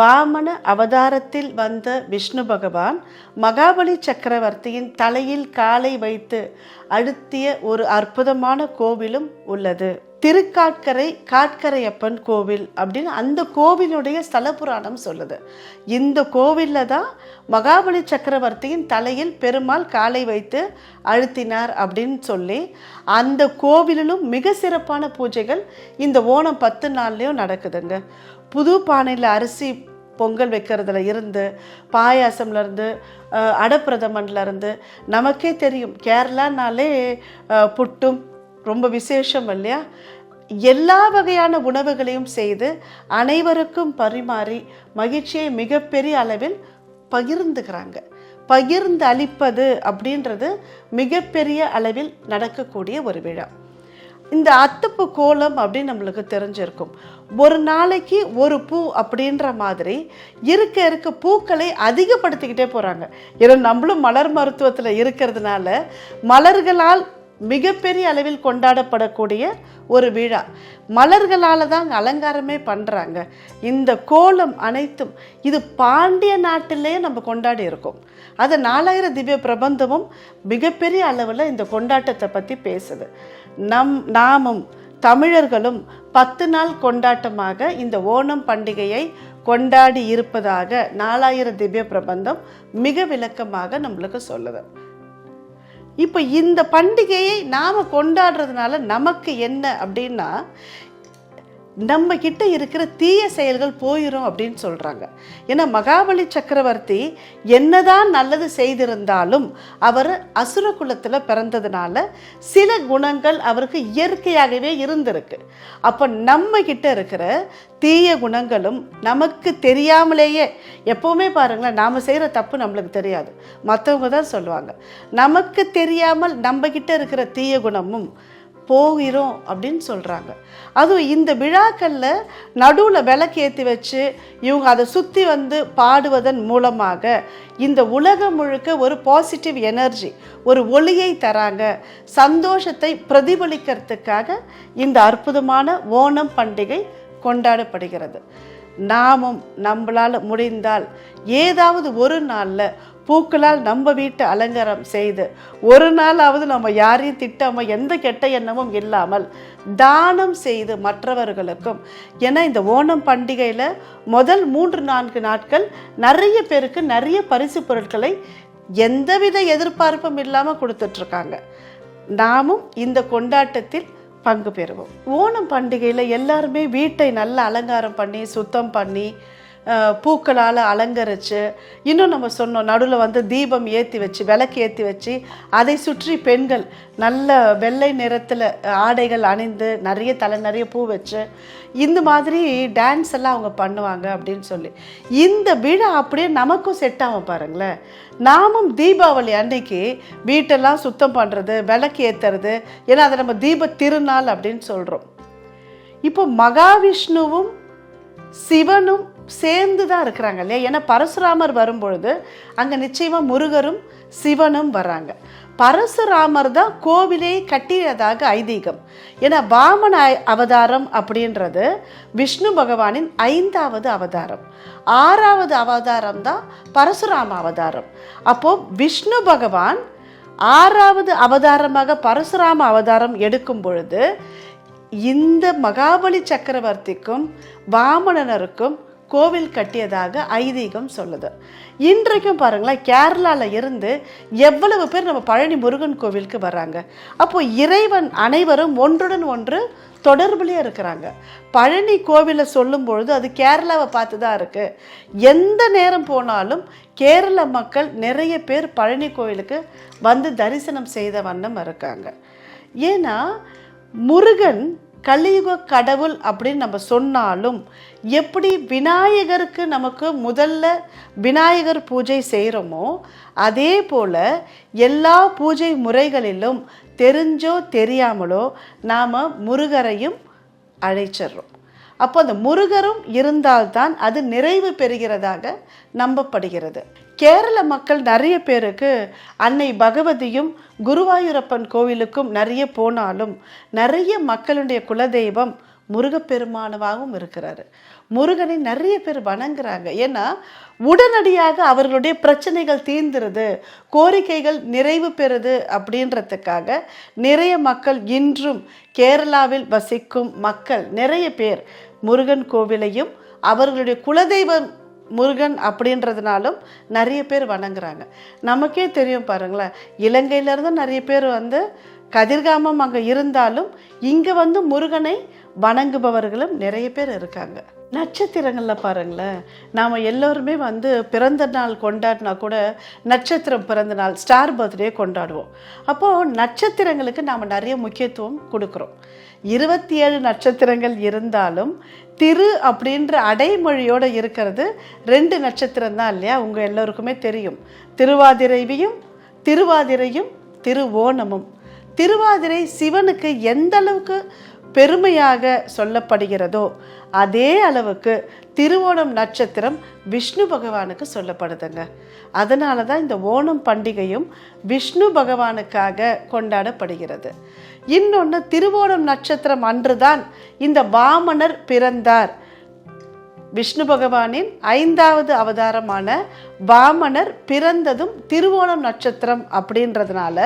வாமன அவதாரத்தில் வந்த விஷ்ணு பகவான் மகாபலி சக்கரவர்த்தியின் தலையில் காலை வைத்து அழுத்திய ஒரு அற்புதமான கோவிலும் உள்ளது. திருக்காட்கரை காட்கரையப்பன் கோவில் அப்படின்னு அந்த கோவிலுடைய ஸ்தல புராணம் சொல்லுது. இந்த கோவிலில் தான் மகாபலி சக்கரவர்த்தியின் தலையில் பெருமாள் காலை வைத்து அழுத்தினார் அப்படின்னு சொல்லி அந்த கோவிலிலும் மிக சிறப்பான பூஜைகள் இந்த ஓணம் பத்து நாள்லேயும் நடக்குதுங்க. புது பானையில் அரிசி பொங்கல் வைக்கிறதுல இருந்து பாயாசம்லேருந்து அடப்பிரதமன்லேருந்து நமக்கே தெரியும். கேரளானாலே புட்டும் ரொம்ப விசேஷம் இல்லையா? எல்லா வகையான உணவுகளையும் செய்து அனைவருக்கும் பரிமாறி மகிழ்ச்சியை மிகப்பெரிய அளவில் பகிர்ந்துக்கிறாங்க. பகிர்ந்து அளிப்பது அப்படின்றது மிகப்பெரிய அளவில் நடக்கக்கூடிய ஒரு விழா. இந்த அத்துப்பு கோலம் அப்படின்னு நம்மளுக்கு தெரிஞ்சிருக்கும். ஒரு நாளைக்கு ஒரு பூ அப்படின்ற மாதிரி இருக்க இருக்க பூக்களை அதிகப்படுத்திக்கிட்டே போகிறாங்க ஏன்னா நம்மளும் மலர் மருத்துவத்தில் இருக்கிறதுனால மலர்களால் மிகப்பெரிய அளவில் கொண்டாடப்படக்கூடிய ஒரு விழா. மலர்களால் தான் அலங்காரமே பண்ணுறாங்க இந்த கோலம் அனைத்தும் இது பாண்டிய நாட்டிலேயே நம்ம கொண்டாடி இருக்கோம். அது நாலாயிரம் திவ்ய பிரபந்தமும் மிகப்பெரிய அளவில் இந்த கொண்டாட்டத்தை பற்றி பேசுது. நம் நாமும் தமிழர்களும் பத்து நாள் கொண்டாட்டமாக இந்த ஓணம் பண்டிகையை கொண்டாடி இருப்பதாக நாலாயிரம் திவ்ய பிரபந்தம் மிக விளக்கமாக நம்மளுக்கு சொல்லுது. இப்போ இந்த பண்டிகையை நாம் கொண்டாடுறதுனால நமக்கு என்ன அப்படின்னா நம்ம கிட்ட இருக்கிற தீய செயல்கள் போயிடும் அப்படின்னு சொல்கிறாங்க ஏன்னா மகாபலி சக்கரவர்த்தி என்னதான் நல்லது செய்திருந்தாலும் அவர் அசுர குலத்தில் பிறந்ததுனால சில குணங்கள் அவருக்கு இயற்கையாகவே இருந்திருக்கு. அப்போ நம்ம கிட்ட இருக்கிற தீய குணங்களும் நமக்கு தெரியாமலேயே எப்போவுமே பாருங்களேன் நாம் செய்கிற தப்பு நம்மளுக்கு தெரியாது. மற்றவங்க தான் சொல்லுவாங்க. நமக்கு தெரியாமல் நம்ம கிட்ட இருக்கிற தீய குணமும் போகிறோம் அப்படின்னு சொல்கிறாங்க அதுவும் இந்த விழாக்களில் நடுவில் விளக்கேற்றி வச்சு இவங்க அதை சுற்றி வந்து பாடுவதன் மூலமாக இந்த உலகம் முழுக்க ஒரு பாசிட்டிவ் எனர்ஜி ஒரு ஒளியை தராங்க. சந்தோஷத்தை பிரதிபலிக்கிறதுக்காக இந்த அற்புதமான ஓணம் பண்டிகை கொண்டாடப்படுகிறது. நாமும் நம்மளால் முடிந்தால் ஏதாவது ஒரு நாளில் பூக்களால் நம்ம வீட்டை அலங்காரம் செய்து ஒரு நாளாவது நம்ம யாரையும் திட்டாமல் எந்த கெட்ட எண்ணமும் இல்லாமல் தானம் செய்து மற்றவர்களுக்கும். ஏன்னா இந்த ஓணம் பண்டிகையில் முதல் மூன்று நான்கு நாட்கள் நிறைய பேருக்கு நிறைய பரிசு பொருட்களை எந்தவித எதிர்பார்ப்பும் இல்லாமல் கொடுத்துட்ருக்காங்க நாமும் இந்த கொண்டாட்டத்தில் பங்கு பெறுவோம். ஓணம் பண்டிகையில் எல்லாருமே வீட்டை நல்லா அலங்காரம் பண்ணி சுத்தம் பண்ணி பூக்களால் அலங்கரித்து இன்னும் நம்ம சொன்னோம் நடுவில் வந்து தீபம் ஏற்றி வச்சு விளக்கு ஏற்றி வச்சு அதை சுற்றி பெண்கள் நல்ல வெள்ளை நிறத்தில் ஆடைகள் அணிந்து நிறைய தலை நிறைய பூ வச்சு இந்த மாதிரி டான்ஸ் எல்லாம் அவங்க பண்ணுவாங்க அப்படின்னு சொல்லி. இந்த விழா அப்படியே நமக்கும் செட் ஆகும் பாருங்களேன். நாமும் தீபாவளி அன்னைக்கு வீட்டெல்லாம் சுத்தம் பண்ணுறது விளக்கு ஏற்றுறது ஏன்னா அதை நம்ம தீப திருநாள் அப்படின்னு சொல்கிறோம் இப்போ மகாவிஷ்ணுவும் சிவனும் சேர்ந்து தான் இருக்கிறாங்க இல்லையா? ஏன்னா பரசுராமர் வரும்பொழுது அங்கே நிச்சயமாக முருகரும் சிவனும் வராங்க பரசுராமர் தான் கோவிலே கட்டியதாக ஐதீகம். ஏன்னா வாமன ஐ- அவதாரம் அப்படின்றது விஷ்ணு பகவானின் ஐந்தாவது அவதாரம். ஆறாவது அவதாரம் தான் பரசுராம அவதாரம். அப்போது விஷ்ணு பகவான் ஆறாவது அவதாரமாக பரசுராம அவதாரம் எடுக்கும் பொழுது இந்த மகாபலி சக்கரவர்த்திக்கும் வாமனனருக்கும் கோவில் கட்டியதாக ஐதீகம் சொல்லுது. இன்றைக்கும் பாருங்களேன் கேரளாவில் இருந்து எவ்வளவு பேர் நம்ம பழனி முருகன் கோவிலுக்கு வராங்க அப்போ இறைவன் அனைவரும் ஒன்றுடன் ஒன்று தொடர்புலேயே இருக்கிறாங்க. பழனி கோவிலை சொல்லும் பொழுது அது கேரளாவை பார்த்து தான் இருக்குது எந்த நேரம் போனாலும் கேரள மக்கள் நிறைய பேர் பழனி கோவிலுக்கு வந்து தரிசனம் செய்த வண்ணம் இருக்காங்க. ஏன்னா முருகன் கலியுக கடவுள் அப்படின்னு நம்ம சொன்னாலும் எப்படி விநாயகருக்கு நமக்கு முதல்ல விநாயகர் பூஜை செய்கிறோமோ அதே போல் எல்லா பூஜை முறைகளிலும் தெரிஞ்சோ தெரியாமலோ நாம் முருகரையும் அழைச்சிடுறோம். அப்போ அந்த முருகரும் இருந்தால்தான் அது நிறைவு பெறுகிறதாக நம்பப்படுகிறது. கேரள மக்கள் நிறைய பேருக்கு அன்னை பகவதியும் குருவாயூரப்பன் கோவிலுக்கும் நிறைய போனாலும் நிறைய மக்களுடைய குலதெய்வம் முருகப்பெருமானவாகவும் இருக்கிறாரு. முருகனை நிறைய பேர் வணங்குறாங்க. ஏன்னா உடனடியாக அவர்களுடைய பிரச்சனைகள் தீர்ந்துருது. கோரிக்கைகள் நிறைவு பெறுது அப்படின்றதுக்காக நிறைய மக்கள் இன்றும் கேரளாவில் வசிக்கும் மக்கள் நிறைய பேர் முருகன் கோவிலையும் அவர்களுடைய குலதெய்வம் முருகன் அப்படின்றதுனாலும் நிறைய பேர் வணங்குறாங்க. நமக்கே தெரியும் பாருங்களேன் இலங்கையிலேருந்து நிறைய பேர் வந்து கதிர்காமம் அங்கே இருந்தாலும் இங்கே வந்து முருகனை வணங்குபவர்களும் நிறைய பேர் இருக்காங்க. நட்சத்திரங்களில் பாருங்களேன் நாம் எல்லோருமே வந்து பிறந்த நாள் கொண்டாடினா கூட நட்சத்திரம் பிறந்த நாள் ஸ்டார் பர்த்டே கொண்டாடுவோம். அப்போது நட்சத்திரங்களுக்கு நாம் நிறைய முக்கியத்துவம் கொடுக்குறோம். இருபத்தி ஏழு நட்சத்திரங்கள் இருந்தாலும் திரு அப்படின்ற அடைமொழியோடு இருக்கிறது ரெண்டு நட்சத்திரம் தான் இல்லையா? உங்கள் எல்லோருக்குமே தெரியும். திருவாதிரைவியும் திருவாதிரையும் திருவோணமும். திருவாதிரை சிவனுக்கு எந்த அளவுக்கு பெருமையாக சொல்லப்படுகிறதோ அதே அளவுக்கு திருவோணம் நட்சத்திரம் விஷ்ணு பகவானுக்கு சொல்லப்படுதுங்க. அதனால தான் இந்த ஓணம் பண்டிகையும் விஷ்ணு பகவானுக்காக கொண்டாடப்படுகிறது. இன்னொன்று திருவோணம் நட்சத்திரம் அன்றுதான் இந்த வாமனர் பிறந்தார். விஷ்ணு பகவானின் ஐந்தாவது அவதாரமான வாமனர் பிறந்ததும் திருவோணம் நட்சத்திரம் அப்படின்றதுனால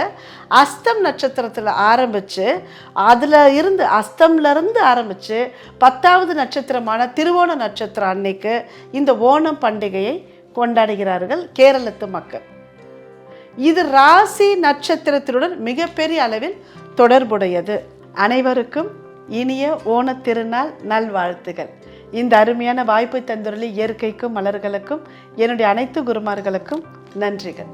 அஸ்தம் நட்சத்திரத்தில் ஆரம்பித்து அதில் இருந்து அஸ்தம்லேருந்து ஆரம்பித்து பத்தாவது நட்சத்திரமான திருவோண நட்சத்திரம் அன்னைக்கு இந்த ஓணம் பண்டிகையை கொண்டாடுகிறார்கள் கேரளத்து மக்கள். இது ராசி நட்சத்திரத்தினுடன் மிகப்பெரிய அளவில் தொடர்புடையது. அனைவருக்கும் இனிய ஓணத் திருநாள் நல்வாழ்த்துகள். இந்த அருமையான வாய்ப்பை தந்துள்ள இயற்கைக்கும் மலர்களுக்கும் என்னுடைய அனைத்து குருமார்களுக்கும் நன்றிகள்.